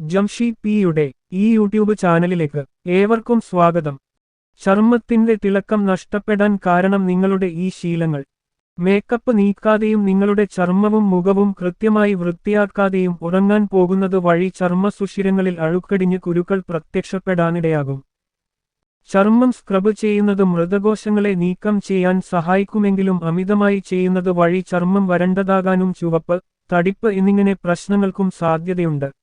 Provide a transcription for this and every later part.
ജംഷി പിയുടെ ഈ യൂട്യൂബ് ചാനലിലേക്ക് ഏവർക്കും സ്വാഗതം. ചർമ്മത്തിന്റെ തിളക്കം നഷ്ടപ്പെടാൻ കാരണം നിങ്ങളുടെ ഈ ശീലങ്ങൾ. മേക്കപ്പ് നീക്കാതെയും നിങ്ങളുടെ ചർമ്മവും മുഖവും കൃത്യമായി വൃത്തിയാക്കാതെയും ഉറങ്ങാൻ പോകുന്നത് വഴി ചർമ്മ സുഷിരങ്ങളിൽ അഴുക്കടിഞ്ഞ് കുരുക്കൾ പ്രത്യക്ഷപ്പെടാനിടയാകും. ചർമ്മം സ്ക്രബ് ചെയ്യുന്നത് മൃതകോശങ്ങളെ നീക്കം ചെയ്യാൻ സഹായിക്കുമെങ്കിലും അമിതമായി ചെയ്യുന്നത് വഴി ചർമ്മം വരണ്ടതാകാനും ചുവപ്പ് തടിപ്പ് എന്നിങ്ങനെ പ്രശ്നങ്ങൾക്കും സാധ്യതയുണ്ട്.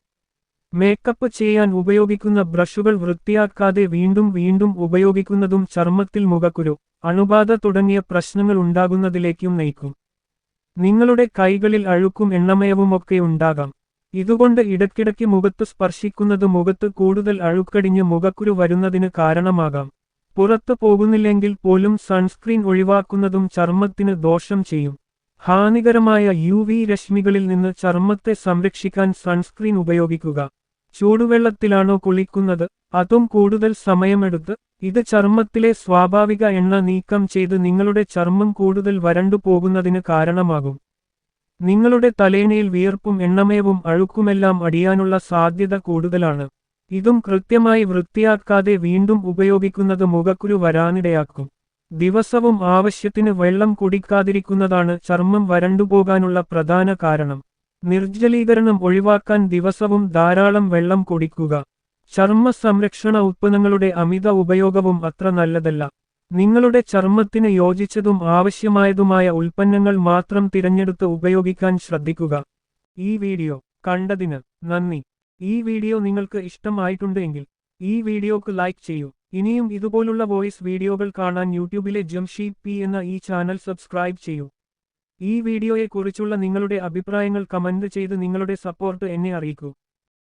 മേക്കപ്പ് ചെയ്യാൻ ഉപയോഗിക്കുന്ന ബ്രഷുകൾ വൃത്തിയാക്കാതെ വീണ്ടും വീണ്ടും ഉപയോഗിക്കുന്നതും ചർമ്മത്തിൽ മുഖക്കുരു അണുബാധ തുടങ്ങിയ പ്രശ്നങ്ങൾ ഉണ്ടാകുന്നതിലേക്കും നയിക്കും. നിങ്ങളുടെ കൈകളിൽ അഴുക്കും എണ്ണമയവുമൊക്കെ ഉണ്ടാകാം. ഇതുകൊണ്ട് ഇടയ്ക്കിടയ്ക്ക് മുഖത്ത് സ്പർശിക്കുന്നത് മുഖത്ത് കൂടുതൽ അഴുക്കടിഞ്ഞ് മുഖക്കുരു വരുന്നതിന് കാരണമാകാം. പുറത്തു പോകുന്നില്ലെങ്കിൽ പോലും സൺസ്ക്രീൻ ഒഴിവാക്കുന്നതും ചർമ്മത്തിന് ദോഷം ചെയ്യും. ഹാനികരമായ യു വി രശ്മികളിൽ നിന്ന് ചർമ്മത്തെ സംരക്ഷിക്കാൻ സൺസ്ക്രീൻ ഉപയോഗിക്കുക. ചൂടുവെള്ളത്തിലാണോ കുളിക്കുന്നത്? അതും കൂടുതൽ സമയമെടുത്ത് ഇത് ചർമ്മത്തിലെ സ്വാഭാവിക എണ്ണ നീക്കം ചെയ്ത് നിങ്ങളുടെ ചർമ്മം കൂടുതൽ വരണ്ടു പോകുന്നതിന് കാരണമാകും. നിങ്ങളുടെ തലേണയിൽ വിയർപ്പും എണ്ണമയവും അഴുക്കുമെല്ലാം അടിയാനുള്ള സാധ്യത കൂടുതലാണ്. ഇതും കൃത്യമായി വൃത്തിയാക്കാതെ വീണ്ടും ഉപയോഗിക്കുന്നത് മുഖക്കുരു വരാനിടയാക്കും. ദിവസവും ആവശ്യത്തിന് വെള്ളം കുടിക്കാതിരിക്കുന്നതാണ് ചർമ്മം വരണ്ടുപോകാനുള്ള പ്രധാന കാരണം. നിർജലീകരണം ഒഴിവാക്കാൻ ദിവസവും ധാരാളം വെള്ളം കുടിക്കുക. ചർമ്മ സംരക്ഷണ ഉൽപ്പന്നങ്ങളുടെ അമിത ഉപയോഗവും അത്ര നല്ലതല്ല. നിങ്ങളുടെ ചർമ്മത്തിന് യോജിച്ചതും ആവശ്യമായതുമായ ഉൽപ്പന്നങ്ങൾ മാത്രം തിരഞ്ഞെടുത്ത് ഉപയോഗിക്കാൻ ശ്രദ്ധിക്കുക. ഈ വീഡിയോ കണ്ടതിന് നന്ദി. ഈ വീഡിയോ നിങ്ങൾക്ക് ഇഷ്ടമായിട്ടുണ്ടെങ്കിൽ ഈ വീഡിയോക്ക് ലൈക്ക് ചെയ്യൂ. ഇനിയും ഇതുപോലുള്ള വോയിസ് വീഡിയോകൾ കാണാൻ യൂട്യൂബിലെ ജംഷീദ് പി എന്ന ഈ ചാനൽ സബ്സ്ക്രൈബ് ചെയ്യൂ. ഈ വീഡിയോയെക്കുറിച്ചുള്ള നിങ്ങളുടെ അഭിപ്രായങ്ങൾ കമന്റ് ചെയ്ത് നിങ്ങളുടെ സപ്പോർട്ട് എന്നെ അറിയിക്കൂ.